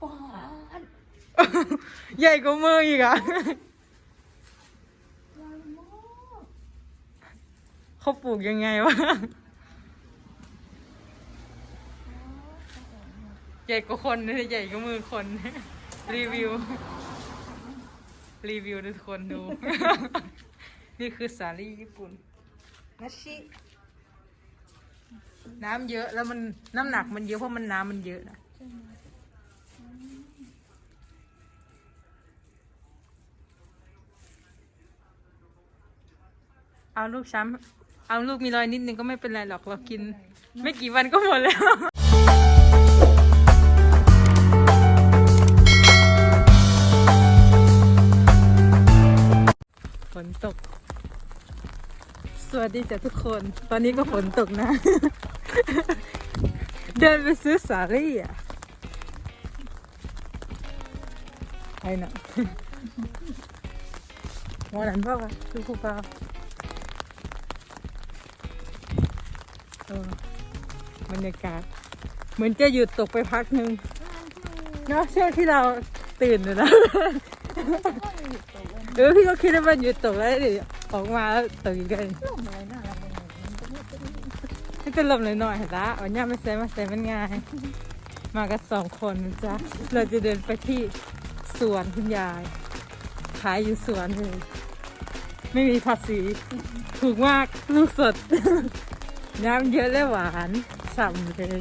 ป้านใหญ่กว่ามืออีกอะใหญ่มากเขาปลูกยังไงวะ ใหญ่กว่าคนนะใหญ่กว่ามือคน รีวิว รีวิวทุกคนดู นี่คือสาลี่ญี่ปุ่นนาชิน้ำเยอะแล้วมันน้ำหนักมันเยอะเพราะมันน้ำมันเยอะนะ เอาลูกช้ำเอาลูกมีรอยนิดนึงก็ไม่เป็นไรหรอกเรากิน ไม่กี่วันก็หมดแล้ว ฝนตก สวัสดีจ้ะทุกคน ตอนนี้ก็ฝนตกนะ เดินไปซื้อสาลี่อะไปเนะวันนั้นบอกว่าดูคูเปล่าเออ บรรยากาศ เหมือนจะหยุดตกไปพักหนึ่งเนาะช่วงที่เราตื่นเลยนะก็มีอยู่ตัวเว้ยเออพี่ก็คิดว่ามันหยุดตกแล้วเดี๋ยวออกมาแล้วตกอีกเลยลมอะไรน่ารักเลยมันก็ไม่เป็นไม่เป็นลมเลยหน่อยๆละวันนี้ไม่ใส่มาใส่มันง่าย มากันสองคนนะจ๊ะเราจะเดินไปที่สวนคุณยาย ขายอยู่สวนเลย ไม่มีภาษี ถูกมากลูกสด น้ำเยอะและหวานฉ่ำเลย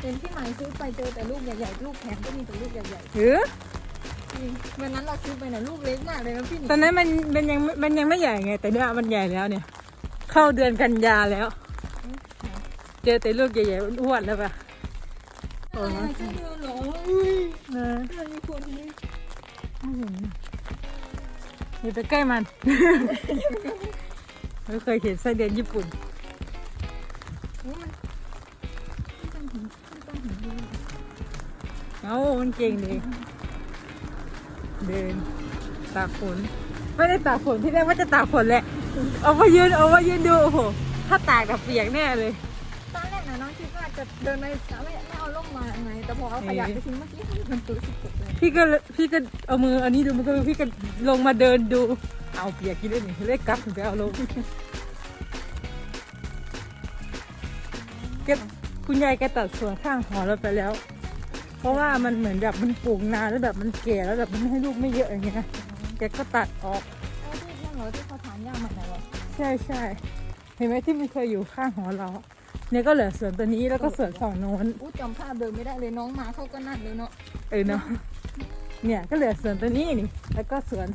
เป็นที่หมายซื้อไปเจอแต่ลูกใหญ่ๆลูกแข็งก็มีแต่ลูกใหญ่เออๆจริงวันนั้นเราซื้อไปน่ะลูกเล็กมากเลยนะพี่หนิตอนนั้นมันมันยังมันยังไม่ใหญ่ไง แต่เนี่ยมันใหญ่แล้วเนี่ย เข้าเดือนกันยาแล้ว เจอแต่ลูกใหญ่ๆอ้วนๆแล้วปะโอ้อะไรยแค่เดินเหรออุ้ยนะเดินมีคนนี้ไม่เห็นอย่าไปใกล้มัน ไม่เคยเห็นไส้เดือนญี่ปุ่น โอ้มันไม่ต้องถึงไม่ต้องถึงดูเอ้ามันเก่งดีเดินตากฝนไม่ได้ตากฝนที่แรกว่าจะตากฝนแหละเอามายืนเอามายืนดูโอ้โหถ้าตากแบบเปียกแน่เลยตอนแรกนะน้องคิดว่าจะเดินไปไม่ไม่เอาล่มมาไงแต่พอเอาขยะไปทิ้งเมื่อกี้มันตัวสิบหกเลยพี่ก็เลยพี่ก็เอามืออันนี้ดูมันก็พี่ก็ลงมาเดินดู เอาเปียกกินได้หนิเลยกลับถึงไปเอาลง เก็บคุณยายแกตัดสวนข้างหอเราไปแล้ว เพราะว่ามันเหมือนแบบมันปลูกนานแล้วแบบมันแก่แล้วแบบมันให้ลูกไม่เยอะอย่างเงี้ยแกก็ตัดออกเอาที่นั่นเหรอที่เขาถางหญ้าใหม่น่ะเหรอใช่ใช่เห็นไหมที่มันเคยอยู่ข้างหอเราเนี่ยก็เหลือสวนตัวนี้แล้วก็สวนฝั่งโน้นอู้จำภาพเดิมไม่ได้เลยน้องมาเขาก็นั่นเลยเนาะเออเนาะเนี่ยก็เหลือสวนตัวนี้นี่แล้วก็สวน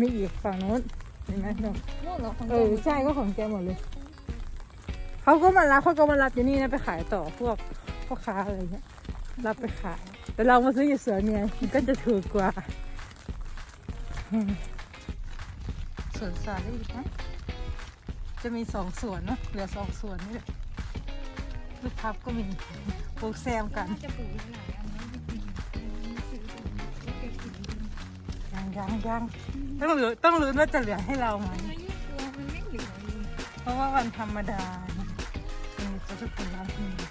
มีอีกฝั่งโน้นเห็นไหมเนาะนู่นเหรอของเออใช่ก็ของแกหมดเลย เขาก็มารับเขาก็มารับอยู่นี่นะไปขายต่อพวกพ่อค้าอะไรเงี้ยรับไปขาย แต่เรามาซื้ออยู่สวนไงมันก็จะถูกกว่าสวนสาลี่นะจะมีสองสวนเนาะเหลือสองสวนนี่แหละลูกพับก็มีปลูกแซมกันน่าจะปลูกหลายอันนะจริงๆซื้อไปเก็บกินยังยังยังต้องเหลือต้องรู้นว่าจะเหลือให้เราไหมเพราะว่าวันธรรมดา จะทุกคนรับที่นี่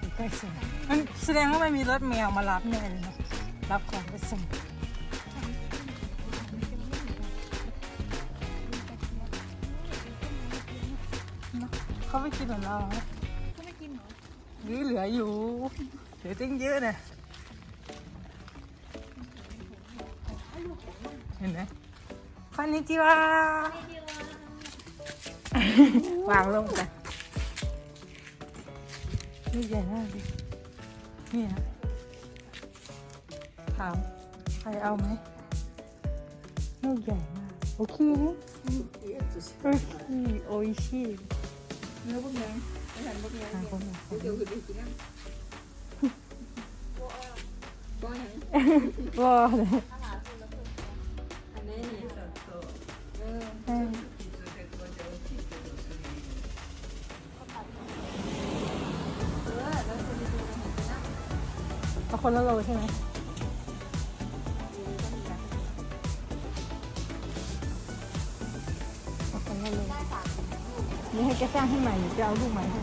อยู่ใกล้สวนมันแสดงว่าไม่มีรถแมวมารับแน่เลยเนาะรับของไปส่งเขาไม่กินเหมือนเราไหมเขาไม่กินเหรอหรือเหลืออยู่เหลือตั้งเยอะนะเห็นไหมคอนนิจิวา วางลงกัน นี่ใหญ่มากเลยนี่ฮะถามใครเอาไหมลูกใหญ่มาก โอเคนะโอเคโออิชิเนื้อพวกนี้ไม่ทันพวกนี้ทางคนละคนเดี๋ยวคือดูกินนั่นบ่อยว้าวเลย เอาคนละโลใช่ไหมนี่ให้แกสร้างให้ใหม่หรือจะเอาลูกใหม่ให้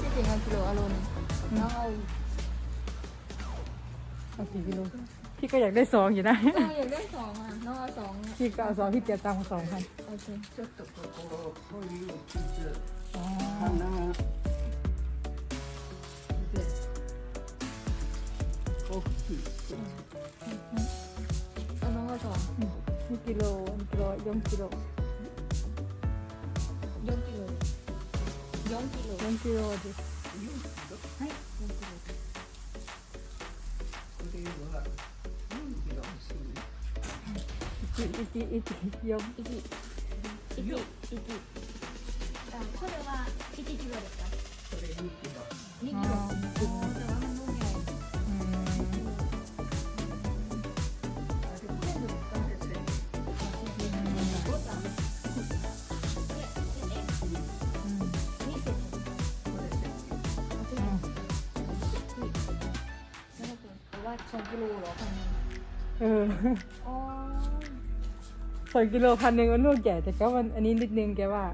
ที่จริงมันกิโลอารมณ์น้อเอาเอาสี่กิโลพี่ก็อยากได้สองอยู่นะอยากได้สองอะน้องเอาสองพี่ก็เอาสองพี่เตรียมตังค์สองพันโอเค อ๋อ kilo, 1kg, 4kg. 4です。4キロ。です。はい、4キロです。これは4キロ。1、一、一、一。あ、これはキロです。 อว่าสองกิโลเหรอพันหนึ่งเอออ๋อสองกิโลพันหนึ่งมันลูกใหญ่แต่ก็มันอันนี้นิดนึงแกว่า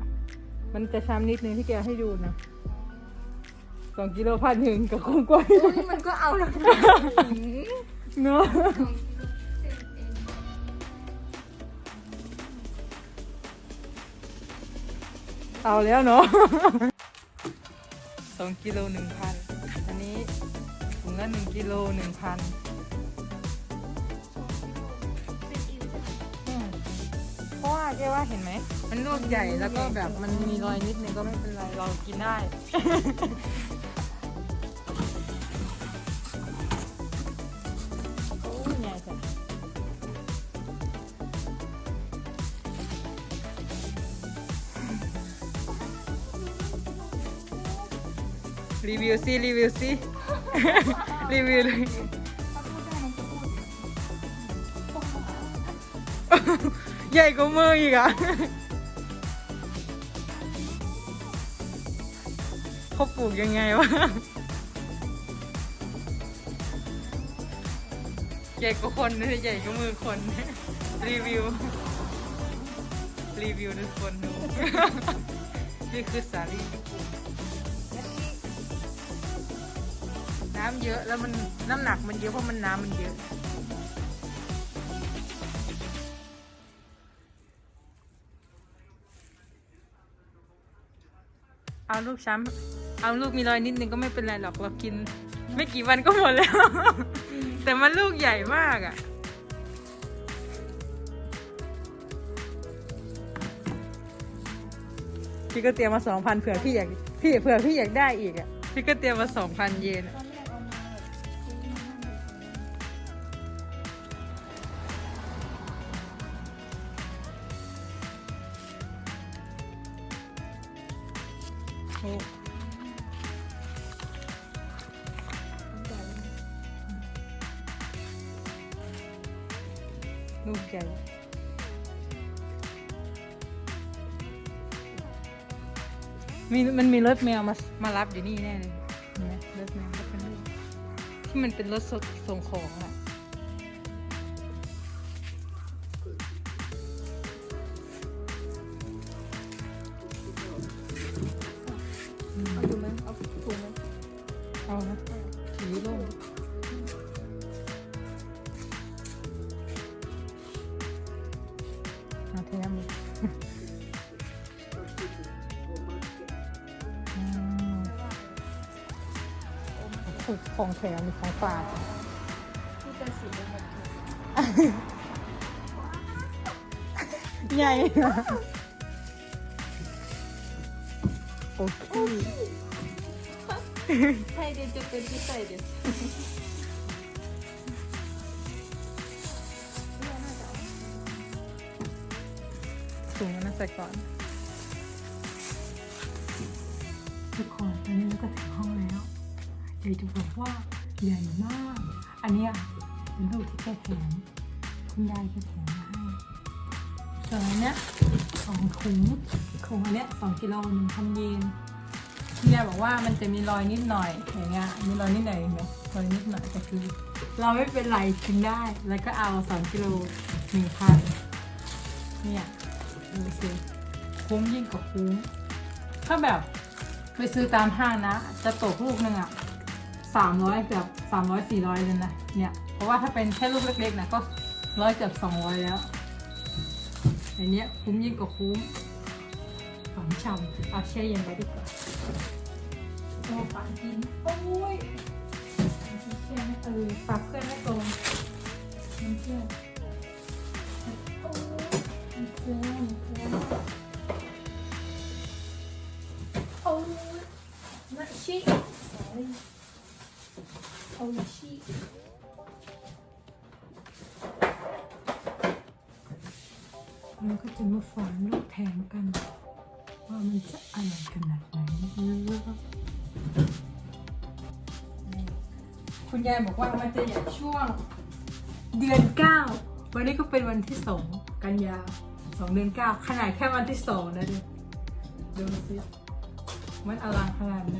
มันจะช้ำนิดนึงที่แกให้ดูนะสองกิโลพันหนึ่งก็คงกว่าอยู่โอ้ยมันก็เอาแล้วเนาะเอาแล้วเนาะสองกิโลหนึ่งพันอันนี้ถุงละหนึ่งกิโลหนึ่งพัน แกว่าเห็นไหม มันลูกใหญ่แล้วก็แบบมันมีรอยนิดนึงก็ไม่เป็นไร เรากินได้ โอ้ยใหญ่จ้ะรีวิวซิรีวิวซิรีวิวเลย ใหญ่กว่ามืออีกอะเขาปลูกยังไงวะใหญ่กว่าคนนะใหญ่กว่ามือคน รีวิว รีวิวทุกคนดูนี่คือสาลี่น้ำเยอะแล้วมันน้ำหนักมันเยอะเพราะมันน้ำมันเยอะ เอาลูกช้ำเอาลูกมีรอยนิดนึงก็ไม่เป็นไรหรอกเรากิน ไม่กี่วันก็หมดแล้ว แต่มันลูกใหญ่มากอะพี่ก็เตรียมมาสองพันเผื่อพี่อยากพี่เผื่อพี่อยากได้อีกอะพี่ก็เตรียมมาสองพันเยนอะ โอ้ตั้งใจเลยลูกใหญ่มีมันมีรถแมวมามารับอยู่นี่แน่เลยเห็นไหมรถแมวก็เป็นรถที่มันเป็นรถส่งของอะ ฝึกของแถมหรือของฝากที่เป็นสีเหลืองแบบนี้ใหญ่อะโอเคไทยเดียวจะเป็นพิเศษเดียวถุงนะใส่ก่อนทุกคนตอนนี้เราก็ถึงห้องแล้ว อยากจะบอกว่าใหญ่มาก อันนี้เป็นลูกที่แกแถมคุณยายแกแถมมาให้ส่วนอันเนี้ยสองถุงของอันเนี้ยสองกิโลหนึ่งพันเยนคุณยายบอกว่ามันจะมีรอยนิดหน่อยอย่างเงี้ยมีรอยนิดหน่อยเห็นไหมรอยนิดหน่อยแต่คือเราไม่เป็นไรกินได้ แล้วก็เอาสองกิโลหนึ่งพันเนี่ยดูสิคุ้มยิ่งกว่าคุ้มถ้าแบบไปซื้อตามห้างนะ จะตกลูกหนึ่งอะ สามร้อยเกือบสามร้อยสี่ร้อยเลยนะ เนี่ย เพราะว่าถ้าเป็นแค่ลูกเล็กๆนะก็ร้อยเกือบสองร้อยแล้วอันนี้คุ้มยิ่งกว่าคุ้มหวานฉ่ำเอาแช่เย็นไปดีกว่าโอ้ฝันกินโอ้ยแช่ไม่เออฝากเพื่อนไม่ตรงน้ำเพื่อนโอ้ยน้ำเพื่อน้ำเพื่อนโอ้ยนัชชิ โอ้ยโอ้ยชิเราก็จะมาฝานลูกแถมกัน ว่ามันจะอร่อยขนาดไหนนะครับคุณยายบอกว่ามันจะใหญ่ช่วงเดือนเก้าวันนี้ก็เป็นวันที่สองกันยาสองเดือนเก้าขนาดแค่วันที่สองนะดูดูสิมันอลังขนาดไหน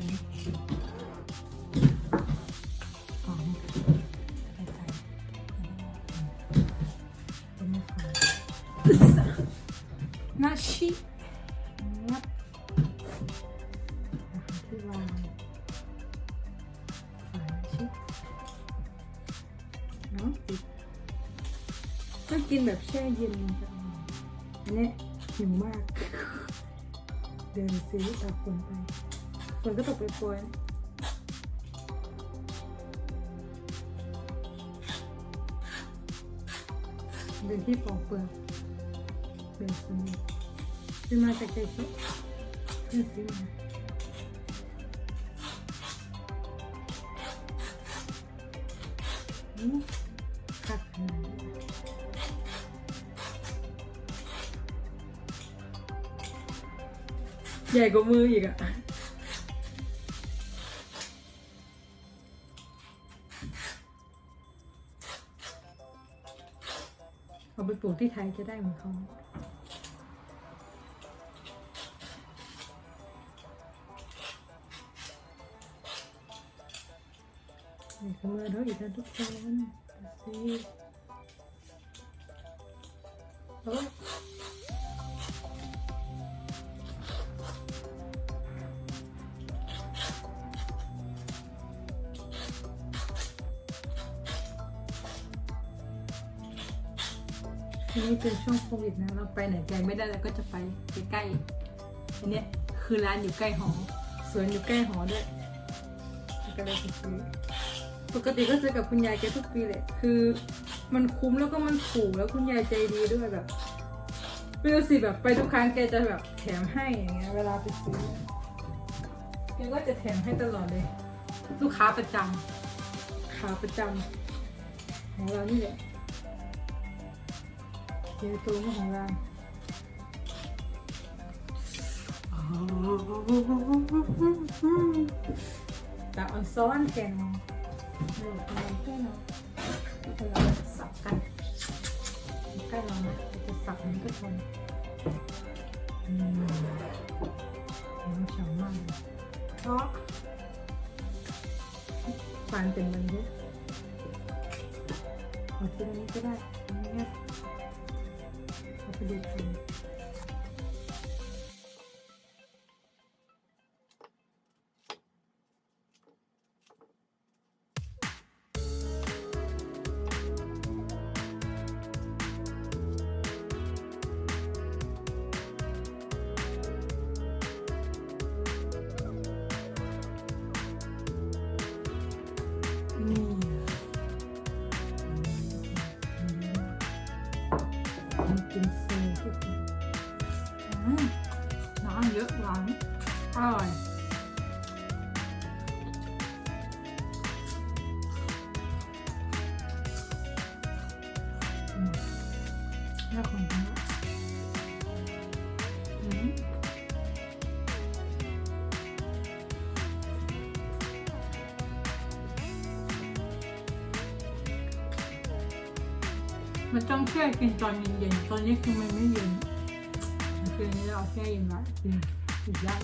ถ้ากินแบบแช่เย็นจะอร่อยอันนี้หิวมาก เดินซื้อตากฝนไปฝนก็ตกไปโปรยเดินที่ปอกเปลือกเดินซื้อซื้อมาจากใจชิเพื่อนซื้อมาอืม ใหญ่กว่ามืออีกอะเอาไปปลูกที่ไทยจะได้เหมือนเขาไหมนี่คือมือเราอีกแล้วทุกคนดูสิโอ้ ยทีนี้เป็นช่วงโควิดนะเราไปไหนไกลไม่ได้เราก็จะไปใกล้ๆอันเนี้ยคือร้านอยู่ใกล้หอสวนอยู่ใกล้หอด้วยก็เลยไปซื้อปกติก็ซื้อกับคุณยายแกทุกปีเลยคือ มันคุ้มแล้วก็มันถูกแล้วคุณยายใจดีด้วยแบบไม่รู้สิแบบไปทุกครั้งแกจะแบบแถมให้อย่างเงี้ยเวลาไปซื้อแกก็จะแถมให้ตลอดเลย ลูกค้าประจำขาประจำของเรานี่แหละ เจอตัวของเราแต่ออนซ้อนแกงมาเดี๋ยวเราแค่เนาะเราสับกันใกล้เรานะจะสับนี้ก็ทนอืมมันฉ่ำมากเพราะฟันเป็นมันเยอะเอาทีนี้ก็ได้อันนี้ก็เอาไปดู เยอะหวานอร่อยอืมแล้วของมันต้องแช่กินตอนเย็นๆ ตอนนี้คือมันไม่เย็น คืนนี้เราแช่เย็นไว้กินอีกได้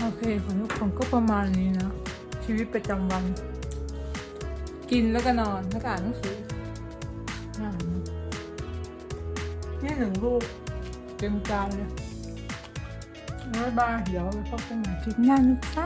โอเคของทุกคนก็ประมาณนี้นะ ชีวิตประจำวัน กินแล้วก็นอนแล้วก็อ่านหนังสืออ่านนี่หนึ่งลูกเต็มจานเลยบ๊ายบายเดี๋ยวไปพบกันใหม่คลิปหน้านะจ๊ะ